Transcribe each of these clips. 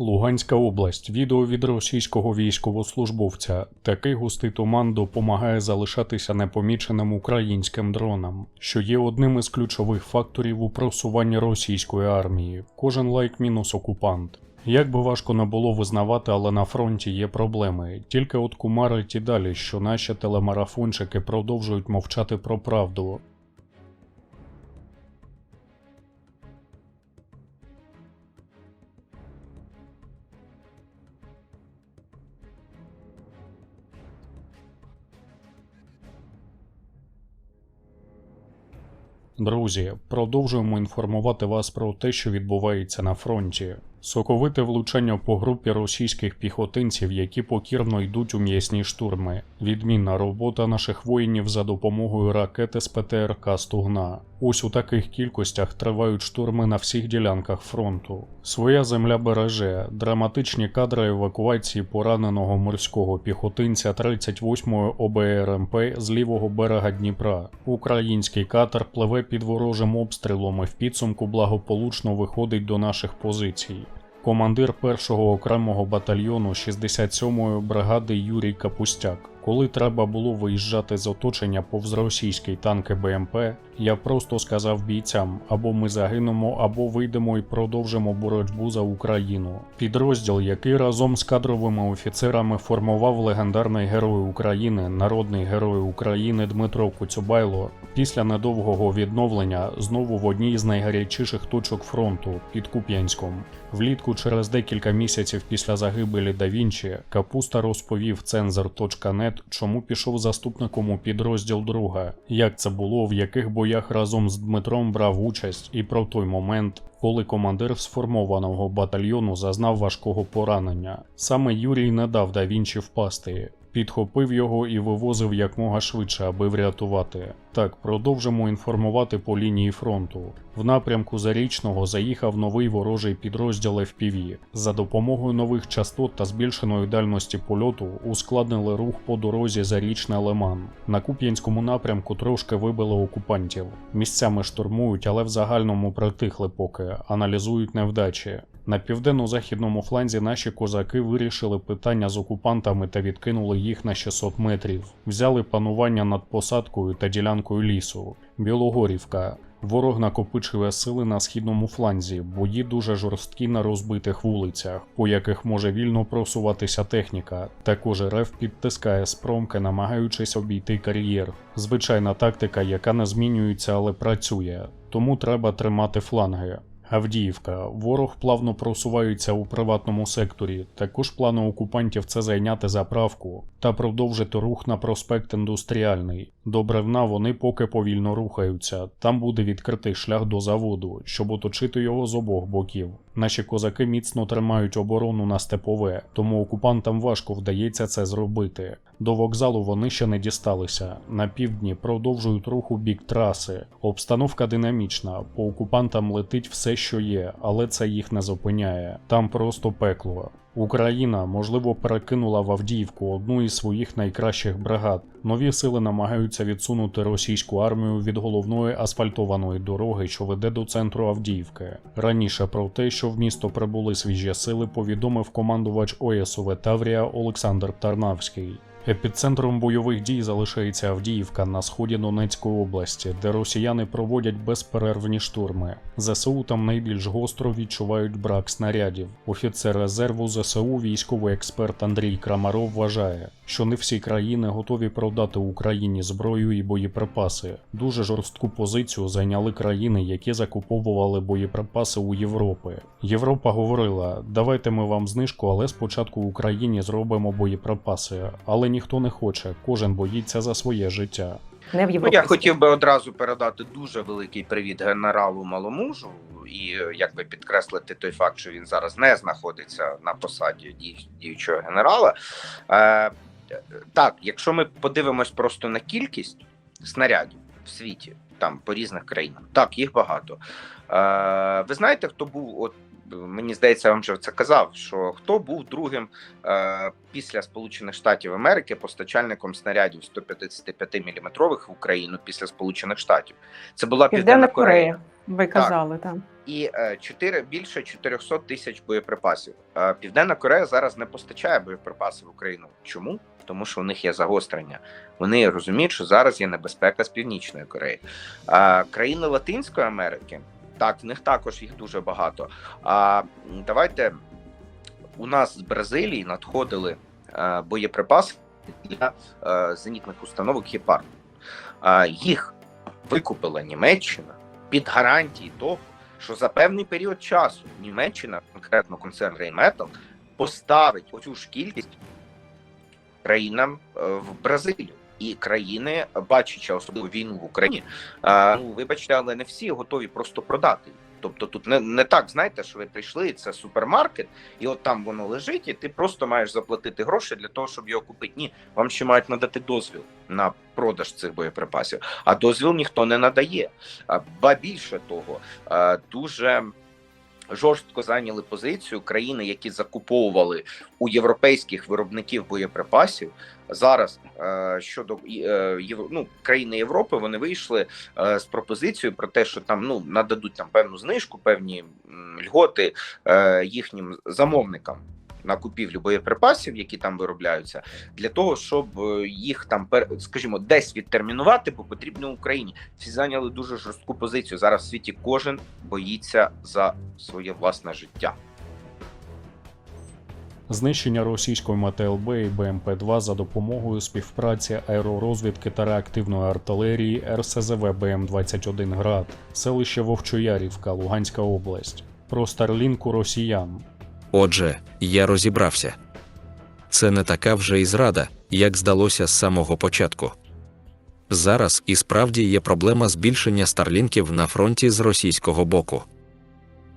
Луганська область. Відео від російського військовослужбовця. Такий густий туман допомагає залишатися непоміченим українським дронам, що є одним із ключових факторів у просуванні російської армії. Кожен лайк мінус окупант. Як би важко не було визнавати, але на фронті є проблеми. Тільки от кумарить і далі, що наші телемарафончики продовжують мовчати про правду. Друзі, продовжуємо інформувати вас про те, що відбувається на фронті. Соковите влучання по групі російських піхотинців, які покірно йдуть у м'ясні штурми. Відмінна робота наших воїнів за допомогою ракети з ПТРК Стугна. Ось у таких кількостях тривають штурми на всіх ділянках фронту. Своя земля береже, драматичні кадри евакуації пораненого морського піхотинця 38-ї ОБРМП з лівого берега Дніпра. Український катер пливе під ворожим обстрілом і в підсумку благополучно виходить до наших позицій. Командир першого окремого батальйону 67-ї бригади Юрій Капустяк. Коли треба було виїжджати з оточення повз російський танки БМП, я просто сказав бійцям: або ми загинемо, або вийдемо і продовжимо боротьбу за Україну. Підрозділ, який разом з кадровими офіцерами формував легендарний герой України, народний герой України Дмитро Куцюбайло, після недовгого відновлення знову в одній з найгарячіших точок фронту під Куп'янськом. Влітку, через декілька місяців після загибелі Да Вінчі, Капуста розповів цензор.нет, чому пішов заступником у підрозділ друга, як це було, в яких боях разом з Дмитром брав участь, і про той момент, коли командир сформованого батальйону зазнав важкого поранення. Саме Юрій не дав Да Вінчі впасти. Підхопив його і вивозив якмога швидше, аби врятувати. Так, продовжимо інформувати по лінії фронту. В напрямку Зарічного заїхав новий ворожий підрозділ FPV. За допомогою нових частот та збільшеної дальності польоту ускладнили рух по дорозі Зарічне Лиман. На Куп'янському напрямку трошки вибили окупантів. Місцями штурмують, але в загальному притихли поки, аналізують невдачі. На південно-західному фланзі наші козаки вирішили питання з окупантами та відкинули їх на 600 метрів. Взяли панування над посадкою та ділянкою лісу. Білогорівка. Ворог накопичує сили на східному фланзі, бої дуже жорсткі на розбитих вулицях, по яких може вільно просуватися техніка. Також РФ підтискає спромки, намагаючись обійти кар'єр. Звичайна тактика, яка не змінюється, але працює. Тому треба тримати фланги. Авдіївка. Ворог плавно просувається у приватному секторі. Також плани окупантів це зайняти заправку та продовжити рух на проспект Індустріальний. До Бревна вони поки повільно рухаються. Там буде відкритий шлях до заводу, щоб оточити його з обох боків. Наші козаки міцно тримають оборону на степове, тому окупантам важко вдається це зробити. До вокзалу вони ще не дісталися. На півдні продовжують рух у бік траси. Обстановка динамічна, по окупантам летить все, що є, але це їх не зупиняє. Там просто пекло. Україна, можливо, перекинула в Авдіївку одну із своїх найкращих бригад. Нові сили намагаються відсунути російську армію від головної асфальтованої дороги, що веде до центру Авдіївки. Раніше про те, що в місто прибули свіжі сили, повідомив командувач ОСУВ Таврія Олександр Тарнавський. Епіцентром бойових дій залишається Авдіївка на сході Донецької області, де росіяни проводять безперервні штурми. ЗСУ там найбільш гостро відчувають брак снарядів. Офіцер резерву ЗСУ, військовий експерт Андрій Крамаров вважає, що не всі країни готові продати Україні зброю і боєприпаси. Дуже жорстку позицію зайняли країни, які закуповували боєприпаси у Європи. Європа говорила: давайте ми вам знижку, але спочатку Україні зробимо боєприпаси. Але ніхто не хоче, кожен боїться за своє життя. Не в Ну, я хотів би одразу передати дуже великий привіт генералу Маломужу і якби підкреслити той факт, що він зараз не знаходиться на посаді дій- діючого генерала. Е, так, якщо ми подивимось просто на кількість снарядів в світі, там по різних країнах, так, їх багато. Е, ви знаєте, хто був от. Мені здається, я вам вже це казав. Що хто був другим е, після Сполучених Штатів Америки постачальником снарядів 155 мм в Україну після Сполучених Штатів? Це була Південна Корея. Корея. Ви казали там. і е, 4, більше 400 тисяч боєприпасів. Е, Південна Корея зараз не постачає боєприпаси в Україну. Чому? Тому що у них є загострення. Вони розуміють, що зараз є небезпека з північної Кореї. А країни Латинської Америки, так, в них також їх дуже багато. А давайте у нас з Бразилії надходили е, боєприпаси для е, зенітних установок Гепард. А їх викупила Німеччина під гарантії того, що за певний період часу Німеччина, конкретно концерн Rheinmetall, поставить оцю ж кількість країнам е, в Бразилію. І країни, бачачи особливо війну в Україні, ну вибачте, але не всі готові просто продати. Тобто тут не, не так, знаєте, що ви прийшли, це супермаркет, і от там воно лежить, і ти просто маєш заплатити гроші для того, щоб його купити. Ні, вам ще мають надати дозвіл на продаж цих боєприпасів. А дозвіл ніхто не надає. Ба більше того, дуже жорстко зайняли позицію країни, які закуповували у європейських виробників боєприпасів. Зараз е, щодо е, ну, країни Європи вони вийшли е, з пропозицією про те, що там ну нададуть там певну знижку, певні льготи їхнім замовникам на купівлю боєприпасів, які там виробляються, для того, щоб е, їх там скажімо, десь відтермінувати, бо потрібно Україні. Всі зайняли дуже жорстку позицію. Зараз в світі кожен боїться за своє власне життя. Знищення російської МТЛБ і БМП-2 за допомогою співпраці аеророзвідки та реактивної артилерії РСЗВ БМ-21 Град, селище Вовчоярівка, Луганська область. Про старлінку росіян. Отже, я розібрався. Це не така вже і зрада, як здалося з самого початку. Зараз і справді є проблема збільшення старлінків на фронті з російського боку.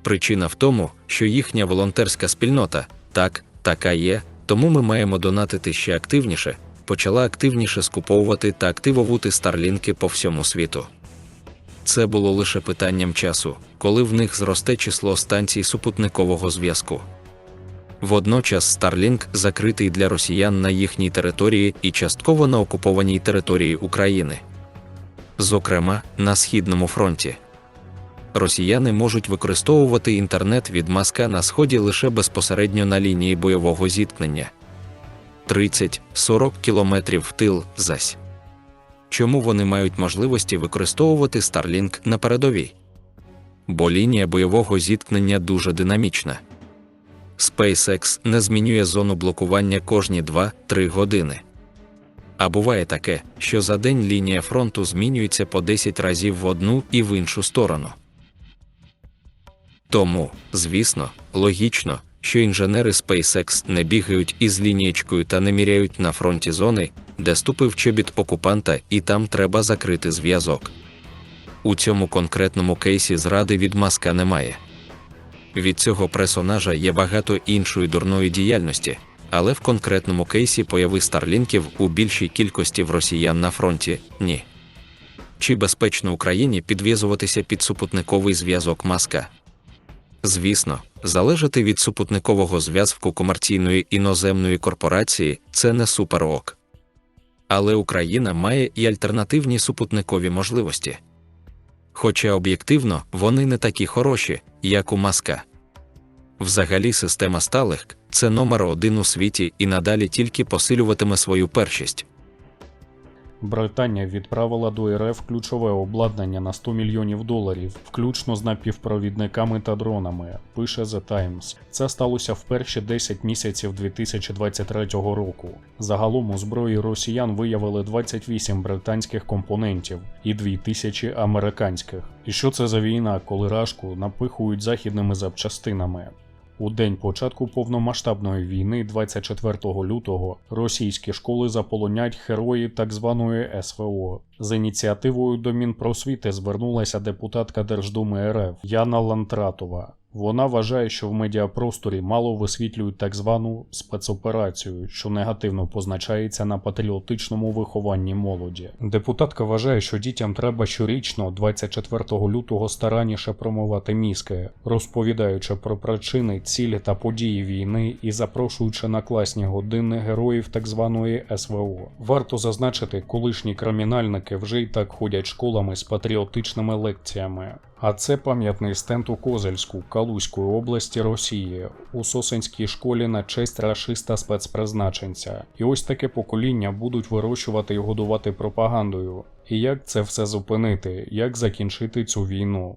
Причина в тому, що їхня волонтерська спільнота так, така є, тому ми маємо донатити ще активніше, почала активніше скуповувати та активовувати старлінки по всьому світу. Це було лише питанням часу, коли в них зросте число станцій супутникового зв'язку. Водночас Starlink закритий для росіян на їхній території і частково на окупованій території України, зокрема на Східному фронті. Росіяни можуть використовувати інтернет від маска на сході лише безпосередньо на лінії бойового зіткнення 30-40 кілометрів в тил зась. Чому вони мають можливості використовувати Starlink на передовій? Бо лінія бойового зіткнення дуже динамічна. SpaceX не змінює зону блокування кожні 2-3 години. А буває таке, що за день лінія фронту змінюється по 10 разів в одну і в іншу сторону. Тому, звісно, логічно, що інженери SpaceX не бігають із лінієчкою та не міряють на фронті зони, де ступив чобіт окупанта, і там треба закрити зв'язок. У цьому конкретному кейсі зради від маска немає. Від цього персонажа є багато іншої дурної діяльності, але в конкретному кейсі появи старлінків у більшій кількості в росіян на фронті ні. Чи безпечно Україні підв'язуватися під супутниковий зв'язок маска? Звісно, залежати від супутникового зв'язку комерційної іноземної корпорації це не суперок. Але Україна має і альтернативні супутникові можливості. Хоча об'єктивно вони не такі хороші, як у маска. Взагалі, система сталих – це номер один у світі і надалі тільки посилюватиме свою першість. Британія відправила до РФ ключове обладнання на 100 мільйонів доларів, включно з напівпровідниками та дронами, пише The Times. Це сталося в перші 10 місяців 2023 року. Загалом у зброї росіян виявили 28 британських компонентів і 2000 американських. І що це за війна, коли рашку напихують західними запчастинами? У день початку повномасштабної війни, 24 лютого, російські школи заполонять герої так званої СВО. З ініціативою до Мінпросвіти звернулася депутатка Держдуми РФ Яна Лантратова. Вона вважає, що в медіапросторі мало висвітлюють так звану спецоперацію, що негативно позначається на патріотичному вихованні молоді. Депутатка вважає, що дітям треба щорічно, 24 лютого, старанніше промивати мізки, розповідаючи про причини, цілі та події війни і запрошуючи на класні години героїв так званої СВО. Варто зазначити, колишні кримінальники вже й так ходять школами з патріотичними лекціями. А це пам'ятний стенд у Козельську, Калузької області Росії, у Сосенській школі на честь рашиста спецпризначенця. І ось таке покоління будуть вирощувати і годувати пропагандою. І як це все зупинити, як закінчити цю війну?